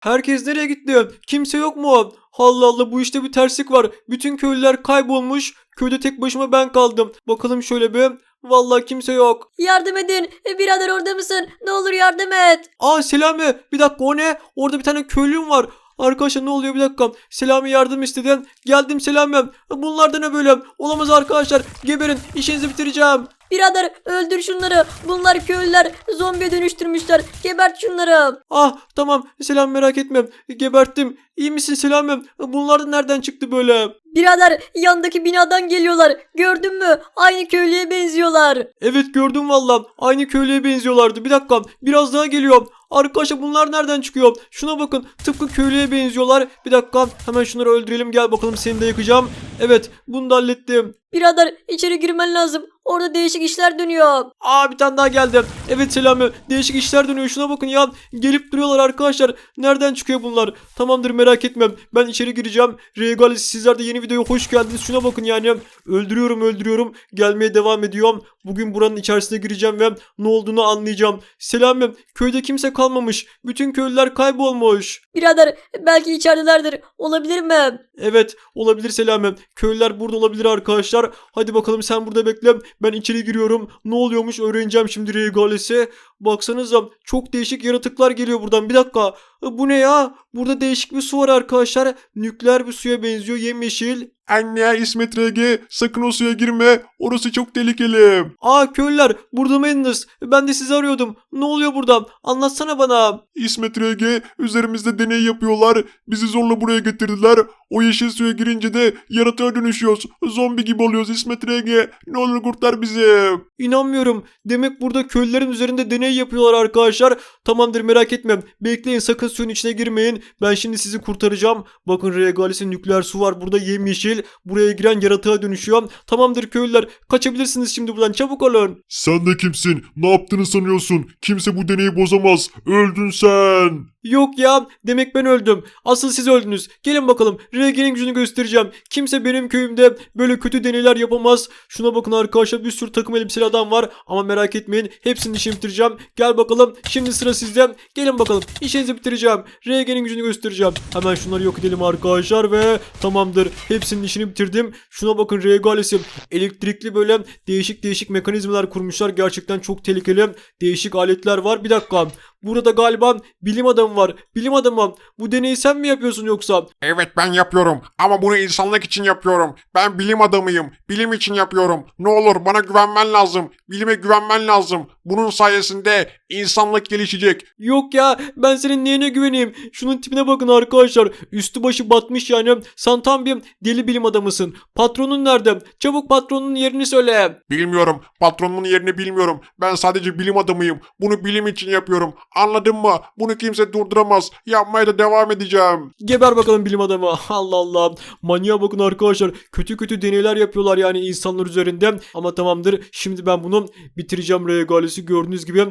Herkes nereye gitti? Kimse yok mu? Allah Allah bu işte bir terslik var. Bütün köylüler kaybolmuş. Köyde tek başıma ben kaldım. Bakalım şöyle bir. Vallahi kimse yok. Yardım edin. E, Birader orada mısın? Ne olur yardım et. Aa Selami bir dakika o ne? Orada bir tane köylüm var. Arkadaşlar ne oluyor bir dakika. Selami yardım istedi. Geldim Selami. Bunlar da ne böyle? Olamaz arkadaşlar. Geberin. İşinizi bitireceğim. Birader öldür şunları. Bunlar köylüler. Zombiye dönüştürmüşler. Gebert şunları. Ah tamam Selam merak etme. Geberttim. İyi misin Selami? Bunlar da nereden çıktı böyle? Birader yandaki binadan geliyorlar. Gördün mü? Aynı köylüye benziyorlar. Evet gördüm valla. Aynı köylüye benziyorlardı. Bir dakika. Biraz daha geliyor. Arkadaşlar bunlar nereden çıkıyor? Şuna bakın. Tıpkı köylüye benziyorlar. Bir dakika. Hemen şunları öldürelim. Gel bakalım seni de yakacağım. Evet. Bunu da hallettim. Birader içeri girmen lazım. Orada değişik işler dönüyor. Aa bir tane daha geldi. Evet Selami. Değişik işler dönüyor. Şuna bakın ya. Gelip duruyorlar arkadaşlar. Nereden çıkıyor bunlar? Tamamdır merak etme. Ben içeri gireceğim. Regal sizler de yeni videoya hoş geldiniz. Şuna bakın yani. Öldürüyorum öldürüyorum. Gelmeye devam ediyorum. Bugün buranın içerisine gireceğim ve ne olduğunu anlayacağım. Selami köyde kimse kalmamış. Bütün köylüler kaybolmuş. Birader belki içeridelerdir. Olabilir mi? Evet olabilir Selami. Köylüler burada olabilir arkadaşlar. Hadi bakalım sen burada bekle. Ben içeri giriyorum. Ne oluyormuş öğreneceğim şimdi regalesi. Baksanıza çok değişik yaratıklar geliyor buradan. Bir dakika. E, Bu ne ya? Burada değişik bir su var arkadaşlar. Nükleer bir suya benziyor. Yemyeşil. Anne İsmet RG sakın o suya girme. Orası çok tehlikeli. Aa köylüler burada mıydınız? Ben de sizi arıyordum. Ne oluyor burada? Anlatsana bana. İsmet RG üzerimizde deney yapıyorlar. Bizi zorla buraya getirdiler. O yeşil suya girince de yaratığa dönüşüyoruz. Zombi gibi oluyoruz İsmet RG. Ne olur kurtar bizi. İnanmıyorum. Demek burada köylülerin üzerinde deney yapıyorlar arkadaşlar. Tamamdır merak etme. Bekleyin sakın suyun içine girmeyin. Ben şimdi sizi kurtaracağım. Bakın Regalis'in nükleer su var. Burada yemyeşil. Buraya giren yaratığa dönüşüyor. Tamamdır köylüler. Kaçabilirsiniz şimdi buradan. Çabuk olun. Sen de kimsin? Ne yaptığını sanıyorsun? Kimse bu deneyi bozamaz. Öldün sen. Yok ya. Demek ben öldüm. Asıl siz öldünüz. Gelin bakalım. Regen'in gücünü göstereceğim. Kimse benim köyümde böyle kötü deneyler yapamaz. Şuna bakın arkadaşlar. Bir sürü takım elbiseli adam var. Ama merak etmeyin. Hepsini işini bitireceğim. Gel bakalım. Şimdi sıra sizde. Gelin bakalım. İşinizi bitireceğim. Regen'in gücünü göstereceğim. Hemen şunları yok edelim arkadaşlar ve tamamdır. Hepsinin işini bitirdim. Şuna bakın Regales'im. Elektrikli böyle değişik değişik mekanizmalar kurmuşlar. Gerçekten çok tehlikeli. Değişik aletler var. Bir dakika. Burada galiba bilim adamı var. Bilim adamı. Bu deneyi sen mi yapıyorsun yoksa? Evet ben yapıyorum ama bunu insanlık için yapıyorum. Ben bilim adamıyım. Bilim için yapıyorum. Ne olur bana güvenmen lazım. Bilime güvenmen lazım. Bunun sayesinde insanlık gelişecek. Yok ya ben senin neyine güveneyim? Şunun tipine bakın arkadaşlar. Üstü başı batmış yani. Sen tam bir deli bilim adamısın. Patronun nerede? Çabuk patronun yerini söyle. Bilmiyorum. Patronumun yerini bilmiyorum. Ben sadece bilim adamıyım. Bunu bilim için yapıyorum. Anladın mı? Bunu kimse durduramaz. Yapmaya da devam edeceğim. Geber bakalım bilim adamı. Allah Allah. Manyağa bakın arkadaşlar. Kötü kötü deneyler yapıyorlar yani insanlar üzerinde. Ama tamamdır. Şimdi ben bunu bitireceğim regalesi. Gördüğünüz gibi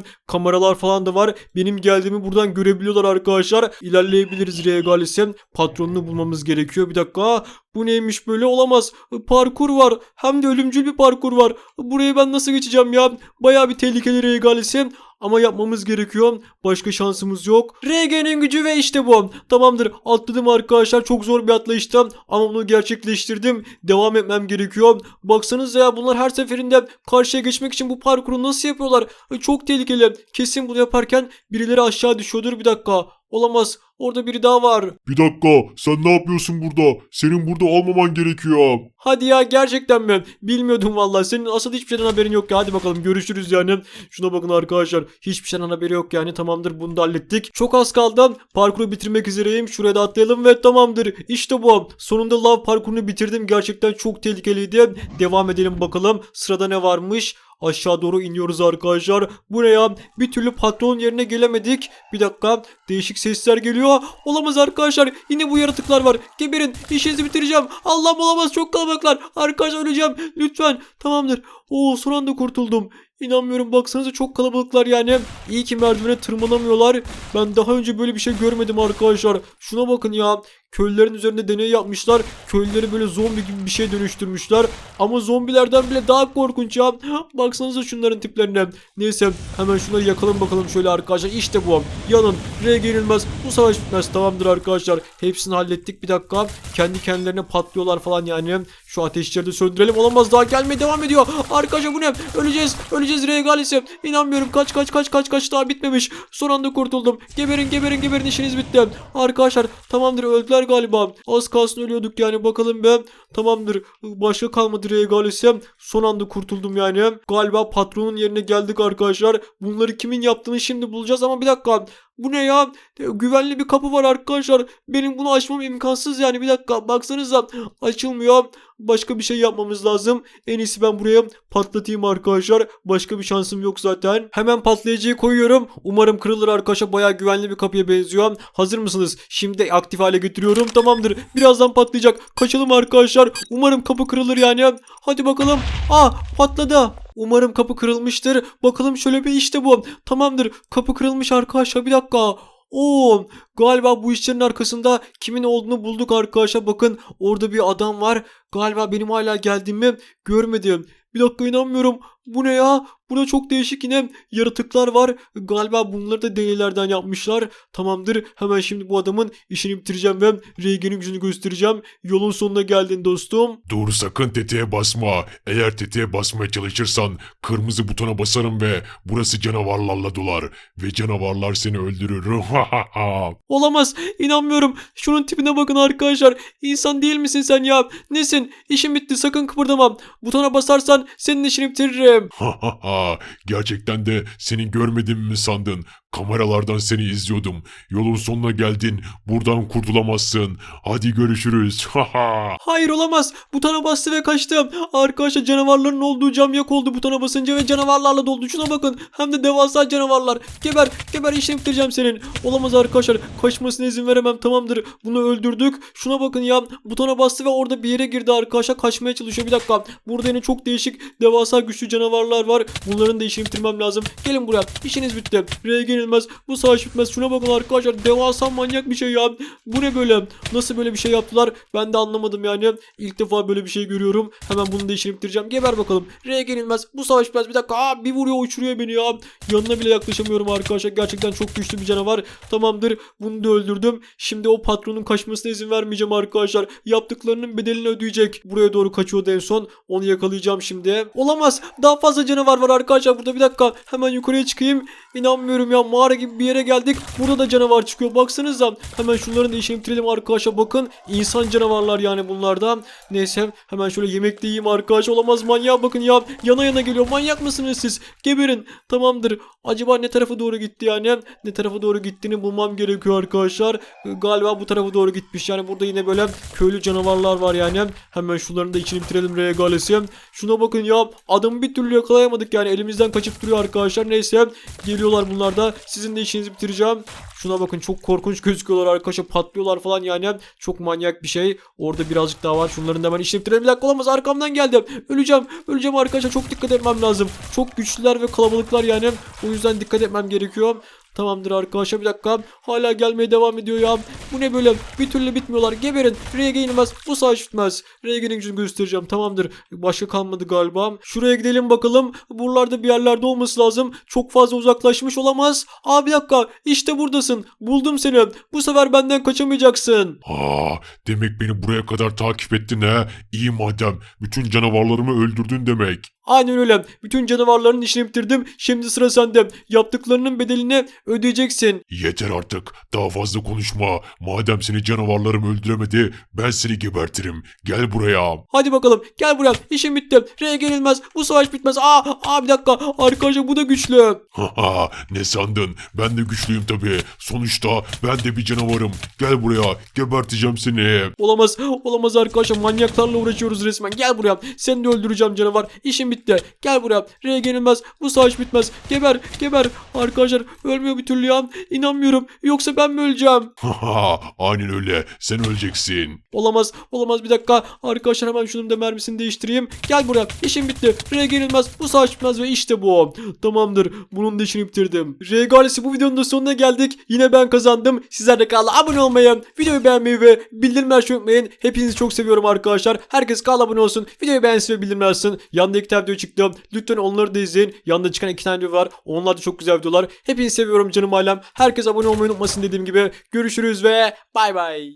kameralar falan da var. Benim geldiğimi buradan görebiliyorlar arkadaşlar. İlerleyebiliriz regalesi. Patronunu bulmamız gerekiyor. Bir dakika. Bu neymiş böyle olamaz. Parkur var. Hem de ölümcül bir parkur var. Burayı ben nasıl geçeceğim ya? Bayağı bir tehlikeli regalesi. Ama yapmamız gerekiyor. Başka şansımız yok. RG'nin gücü ve işte bu. Tamamdır. Atladım arkadaşlar. Çok zor bir atlayıştı. Ama bunu gerçekleştirdim. Devam etmem gerekiyor. Baksanıza ya bunlar her seferinde karşıya geçmek için bu parkuru nasıl yapıyorlar? Çok tehlikeli. Kesin bunu yaparken birileri aşağı düşüyordur. Bir dakika. Olamaz. Orada biri daha var. Bir dakika. Sen ne yapıyorsun burada? Senin burada olmaman gerekiyor. Hadi ya gerçekten mi? Bilmiyordum vallahi. Senin asıl hiçbir şeyden haberin yok ya. Hadi bakalım görüşürüz yani. Şuna bakın arkadaşlar. Hiçbir şeyden haberi yok yani. Tamamdır bunu da hallettik. Çok az kaldı. Parkuru bitirmek üzereyim. Şuraya da atlayalım ve tamamdır. İşte bu. Sonunda lav parkurunu bitirdim. Gerçekten çok tehlikeliydi. Devam edelim bakalım. Sırada ne varmış? Aşağı doğru iniyoruz arkadaşlar. Bu ne ya? Bir türlü patron yerine gelemedik. Bir dakika. Değişik sesler geliyor. Olamaz arkadaşlar. Yine bu yaratıklar var. Geberin. İşinizi bitireceğim. Allah'ım olamaz. Çok kalabalıklar. Arkadaşlar öleceğim. Lütfen. Tamamdır. Oo son anda kurtuldum. İnanmıyorum baksanıza çok kalabalıklar yani. İyi ki merdivene tırmanamıyorlar. Ben daha önce böyle bir şey görmedim arkadaşlar. Şuna bakın ya. Köylülerin üzerinde deney yapmışlar. Köylüleri böyle zombi gibi bir şey dönüştürmüşler. Ama zombilerden bile daha korkunç ya. Baksanıza şunların tiplerine. Neyse hemen şunları yakalım bakalım şöyle arkadaşlar. İşte bu. Yanın. R yenilmez. Bu savaş bitmez. Tamamdır arkadaşlar. Hepsini hallettik. Bir dakika. Kendi kendilerine patlıyorlar falan yani. Şu ateşleri de söndürelim. Olamaz daha gelmeye devam ediyor. Arkadaşlar bu ne? Öleceğiz. Öleceğiz regalesi. İnanmıyorum. Kaç kaç kaç kaç kaç daha bitmemiş. Son anda kurtuldum. Geberin geberin geberin işiniz bitti. Arkadaşlar tamamdır öldüler galiba. Az kalsın ölüyorduk yani bakalım be. Tamamdır. Başka kalmadı regalesi. Son anda kurtuldum yani. Galiba patronun yerine geldik arkadaşlar. Bunları kimin yaptığını şimdi bulacağız ama bir dakika. Bu ne ya? Güvenli bir kapı var arkadaşlar. Benim bunu açmam imkansız yani. Bir dakika baksanıza. Açılmıyor. Başka bir şey yapmamız lazım. En iyisi ben buraya patlatayım arkadaşlar. Başka bir şansım yok zaten. Hemen patlayıcıyı koyuyorum. Umarım kırılır arkadaşlar. Bayağı güvenli bir kapıya benziyor. Hazır mısınız? Şimdi aktif hale getiriyorum. Tamamdır. Birazdan patlayacak. Kaçalım arkadaşlar. Umarım kapı kırılır yani. Hadi bakalım. Aa patladı. Umarım kapı kırılmıştır. Bakalım şöyle bir işte bu. Tamamdır. Kapı kırılmış arkadaşlar. Bir dakika. Oo, galiba bu işlerin arkasında kimin olduğunu bulduk arkadaşlar. Bakın orada bir adam var. Galiba benim hala geldiğimi görmedim. Bir dakika inanmıyorum. Bu ne ya? Burada çok değişik yine yaratıklar var. Galiba bunları da deneylerden yapmışlar. Tamamdır. Hemen şimdi bu adamın işini bitireceğim ve Reagan'in gücünü göstereceğim. Yolun sonuna geldin dostum. Dur sakın tetiğe basma. Eğer tetiğe basmaya çalışırsan kırmızı butona basarım ve burası canavarlarla dolar. Ve canavarlar seni öldürür. Olamaz. İnanmıyorum. Şunun tipine bakın arkadaşlar. İnsan değil misin sen ya? Nesin? İşim bitti. Sakın kıpırdamam. Butona basarsan senin işini bitiririm. Gerçekten de seni görmedim mi sandın? Kameralardan seni izliyordum. Yolun sonuna geldin. Buradan kurtulamazsın. Hadi görüşürüz. Hayır olamaz. Butona bastı ve kaçtım. Arkadaşlar canavarların olduğu cam yok oldu butona basınca ve canavarlarla doldu. Şuna bakın. Hem de devasa canavarlar. Geber. Geber işini bitireceğim senin. Olamaz arkadaşlar. Kaçmasına izin veremem. Tamamdır. Bunu öldürdük. Şuna bakın ya. Butona bastı ve orada bir yere girdi arkadaşlar. Kaçmaya çalışıyor. Bir dakika. Burada yine çok değişik devasa güçlü canavarlar var. Bunların da işini bitirmem lazım. Gelin buraya. İşiniz bitti. R'ye yenilmez. Bu savaş bitmez. Şuna bakın arkadaşlar. Devasa manyak bir şey ya. Bu ne böyle? Nasıl böyle bir şey yaptılar? Ben de anlamadım yani. İlk defa böyle bir şey görüyorum. Hemen bunun da işini bitireceğim. Geber bakalım. R'ye yenilmez. Bu savaş bitmez. Bir dakika. Aa, bir vuruyor uçuruyor beni ya. Yanına bile yaklaşamıyorum arkadaşlar. Gerçekten çok güçlü bir canavar. Tamamdır. Bunu da öldürdüm. Şimdi o patronun kaçmasına izin vermeyeceğim arkadaşlar. Yaptıklarının bedelini ödeyecek. Buraya doğru kaçıyordu en son. Onu yakalayacağım şimdi. Olamaz. Daha fazla canavar var arkadaşlar burada. Bir dakika. Hemen yukarıya çıkayım. İnanmıyorum ya. Mağara gibi bir yere geldik. Burada da canavar çıkıyor. Baksanıza. Hemen şunların da işini bitirelim arkadaşlar. Bakın. insan canavarlar yani bunlardan. Neyse. Hemen şöyle yemek de yiyeyim arkadaş. Olamaz manyağa bakın ya. Yana yana geliyor. Manyak mısınız siz? Geberin. Tamamdır. Acaba ne tarafa doğru gitti yani? Ne tarafa doğru gittiğini bulmam gerekiyor arkadaşlar. Galiba bu tarafa doğru gitmiş. Yani burada yine böyle köylü canavarlar var yani. Hemen şunların da içini bitirelim regalesi. Şuna bakın ya. Adamı bir türlü yakalayamadık yani. Elimizden kaçıp duruyor arkadaşlar. Neyse. Geliyorlar bunlar da. Sizin de işinizi bitireceğim. Şuna bakın çok korkunç gözüküyorlar arkadaşlar. Patlıyorlar falan yani. Çok manyak bir şey. Orada birazcık daha var. Şunların da hemen işini bitirelim. Bir dakika olamaz. Arkamdan geldim. Öleceğim. Öleceğim arkadaşlar. Çok dikkat etmem lazım. Çok güçlüler ve kalabalıklar yani. O yüzden dikkat etmem gerekiyor. Tamamdır arkadaşlar bir dakika. Hala gelmeye devam ediyor ya. Bu ne böyle? Bir türlü bitmiyorlar. Geberin. R'ye yenilmez. Bu savaş bitmez. R'ye gücünü göstereceğim. Tamamdır. Başka kalmadı galiba. Şuraya gidelim bakalım. Buralarda bir yerlerde olması lazım. Çok fazla uzaklaşmış olamaz. Aa bir dakika. İşte buradasın. Buldum seni. Bu sefer benden kaçamayacaksın. Aa, demek beni buraya kadar takip ettin ha? İyi madem. Bütün canavarlarımı öldürdün demek. Aynen öyle. Bütün canavarların işini bitirdim. Şimdi sıra sende. Yaptıklarının bedelini ödeyeceksin. Yeter artık. Daha fazla konuşma. Madem seni canavarlarım öldüremedi, ben seni gebertirim. Gel buraya. Hadi bakalım gel buraya işim bitti. R'ye yenilmez bu savaş bitmez. Aa, aa bir dakika arkadaşlar bu da güçlü. Haha, ne sandın? Ben de güçlüyüm tabii. Sonuçta ben de bir canavarım. Gel buraya. Geberteceğim seni. Olamaz olamaz arkadaşlar manyaklarla uğraşıyoruz resmen. Gel buraya seni de öldüreceğim canavar. İşim Bitti. Gel buraya. R yenilmez. Bu savaş bitmez. Geber geber. Arkadaşlar ölmüyor bir türlü ya. İnanmıyorum. Yoksa ben mi öleceğim? Aynen öyle. Sen öleceksin. Olamaz. Olamaz bir dakika. Arkadaşlar hemen şunun da mermisini değiştireyim. Gel buraya. İşim bitti. R yenilmez. Bu savaş bitmez ve işte bu. Tamamdır. Bunun da işini bitirdim. R galesi bu videonun da sonuna geldik. Yine ben kazandım. Sizler de kanala abone olmayı, videoyu beğenmeyi ve bildirimler açmayı unutmayın. Hepinizi çok seviyorum arkadaşlar. Herkes kanala abone olsun. Videoyu beğensin ve bildirimler açsın. Yanında tane video çıktı. Lütfen onları da izleyin. Yanında çıkan iki tane video var. Onlar da çok güzel videolar. Hepinizi seviyorum canım ailem. Herkes abone olmayı unutmasın dediğim gibi. Görüşürüz ve bay bay.